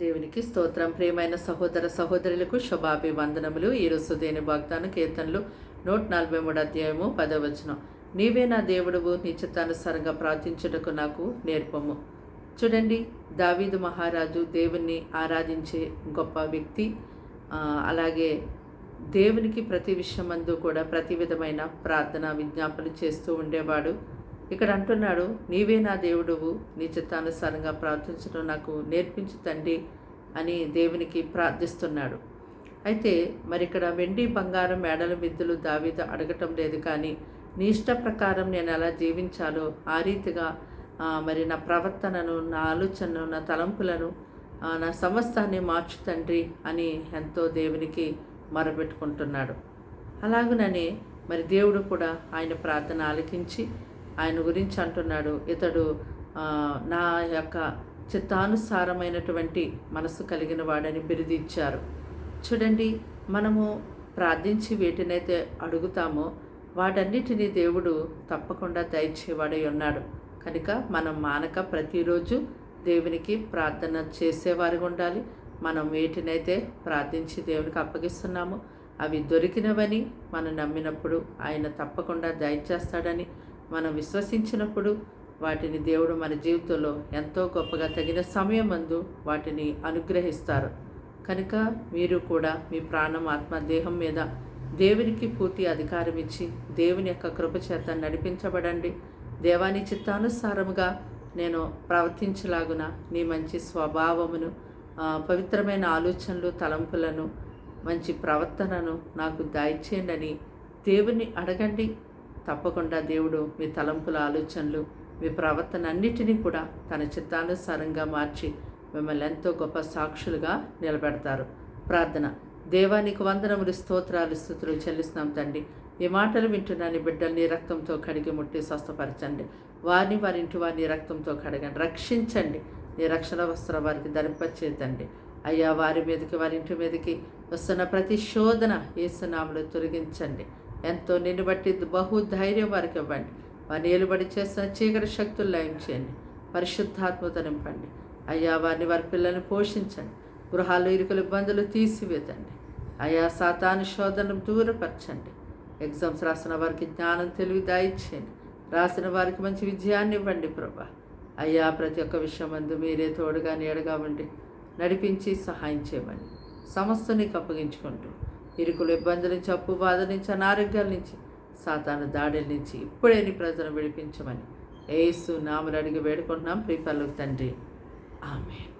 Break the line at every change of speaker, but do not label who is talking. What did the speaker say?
దేవునికి స్తోత్రం. ప్రియమైన సహోదర సహోదరులకు శుభాభివందనములు. ఈరోజు దేని వాగ్దాన కీర్తనలు నూట నలభై మూడు అధ్యాయము పదవచనం నీవే నా దేవుడువు నీ చిత్తానుసారంగా ప్రార్థించుటకు నాకు నేర్పము. చూడండి దావీదు మహారాజు దేవుణ్ణి ఆరాధించే గొప్ప వ్యక్తి. అలాగే దేవునికి ప్రతి విషయమందు కూడా ప్రతి విధమైన ప్రార్థన విజ్ఞాపన చేస్తూ ఉండేవాడు. ఇక్కడ అంటున్నాడు నీవే నా దేవుడువు నీ చిత్తానుసారంగా ప్రార్థించడం నాకు నేర్పించు తండ్రి అని దేవునికి ప్రార్థిస్తున్నాడు. అయితే మరి ఇక్కడ వెండి బంగారం మేడల విద్యలు దావీదు అడగటం లేదు కానీ నీ ఇష్ట ప్రకారం నేను ఎలా జీవించాలో ఆ రీతిగా మరి నా ప్రవర్తనను నా ఆలోచనను నా తలంపులను నా సమస్తాన్ని మార్చు తండ్రి అని ఎంతో దేవునికి మొరపెట్టుకుంటున్నాడు. అలాగుననే మరి దేవుడు కూడా ఆయన ప్రార్థన ఆలకించి ఆయన గురించి అంటున్నాడు. ఇతడు నా యొక్క చిత్తానుసారమైనటువంటి మనసు కలిగిన వాడని బిరుదిచ్చారు. చూడండి మనము ప్రార్థించి వేటినైతే అడుగుతామో వాటన్నిటినీ దేవుడు తప్పకుండా దయచేవాడై ఉన్నాడు. కనుక మనం మానక ప్రతిరోజు దేవునికి ప్రార్థన చేసేవారిగా ఉండాలి. మనం వేటినైతే ప్రార్థించి దేవునికి అప్పగిస్తున్నామో. అవి దొరికినవని మనం నమ్మినప్పుడు ఆయన తప్పకుండా దయచేస్తాడని మనం విశ్వసించినప్పుడు వాటిని దేవుడు మన జీవితంలో ఎంతో గొప్పగా తగిన సమయం మందు వాటిని అనుగ్రహిస్తారు. కనుక మీరు కూడా మీ ప్రాణం ఆత్మ దేహం మీద దేవునికి పూర్తి అధికారం ఇచ్చి దేవుని యొక్క కృపచేత నడిపించబడండి. దేవాని చిత్తానుసారముగా నేను ప్రవర్తించలాగున నీ మంచి స్వభావమును పవిత్రమైన ఆలోచనలు తలంపులను మంచి ప్రవర్తనను నాకు దాయిచేయండి అని దేవుని అడగండి. తప్పకుండా దేవుడు మీ తలంపుల ఆలోచనలు మీ ప్రవర్తన అన్నిటినీ కూడా తన చిత్తానుసారంగా మార్చి మిమ్మల్ని ఎంతో గొప్ప సాక్షులుగా నిలబెడతారు. ప్రార్థన. దేవానికి వందనములు స్తోత్రాలు స్థుతులు చెల్లిస్తున్నాం తండ్రి. ఈ మాటలు వింటున్నని బిడ్డల్ని రక్తంతో కడిగి ముట్టి స్వస్థపరచండి. వారిని వారి ఇంటి వారిని రక్తంతో కడగండి. రక్షించండి. నీ రక్షణ వస్త్రం వారికి ధరింపచేద్దండి అయ్యా వారి మీదకి వారి ఇంటి మీదకి వస్తున్న ప్రతి శోధన ఏసునాములు తొలగించండి. ఎంతో నిన్ను బట్టి బహు ధైర్యం వారికి ఇవ్వండి. వారిని ఏలుబడి చేస్తున్న చీకటి శక్తులు లయం చేయండి పరిశుద్ధాత్మత నింపండి. అయ్యా వారిని వారి పిల్లల్ని పోషించండి. గృహాలు ఇరుకుల ఇబ్బందులు తీసివేతండి. అయ్యా సాతాను శోధనను దూరపరచండి. ఎగ్జామ్స్ రాసిన వారికి జ్ఞానం తెలివి దాయిచ్చేయండి రాసిన వారికి మంచి విజయాన్ని ఇవ్వండి ప్రభా. అయ్యా ప్రతి ఒక్క విషయం అందు మీరే తోడుగా నీడగా ఉండి నడిపించి సహాయం చేయమని సమస్తని అప్పగించుకుంటూ ఇరుకులు ఇబ్బందుల నుంచి అప్పు బాధ నుంచి అనారోగ్యాల నుంచి సాతాను దాడుల నుంచి ఇప్పుడే నీ ప్రజలను విడిపించమని ఏసు నామలు అడిగి వేడుకుంటున్నాం. ప్రీపల్లు తండ్రి. ఆమె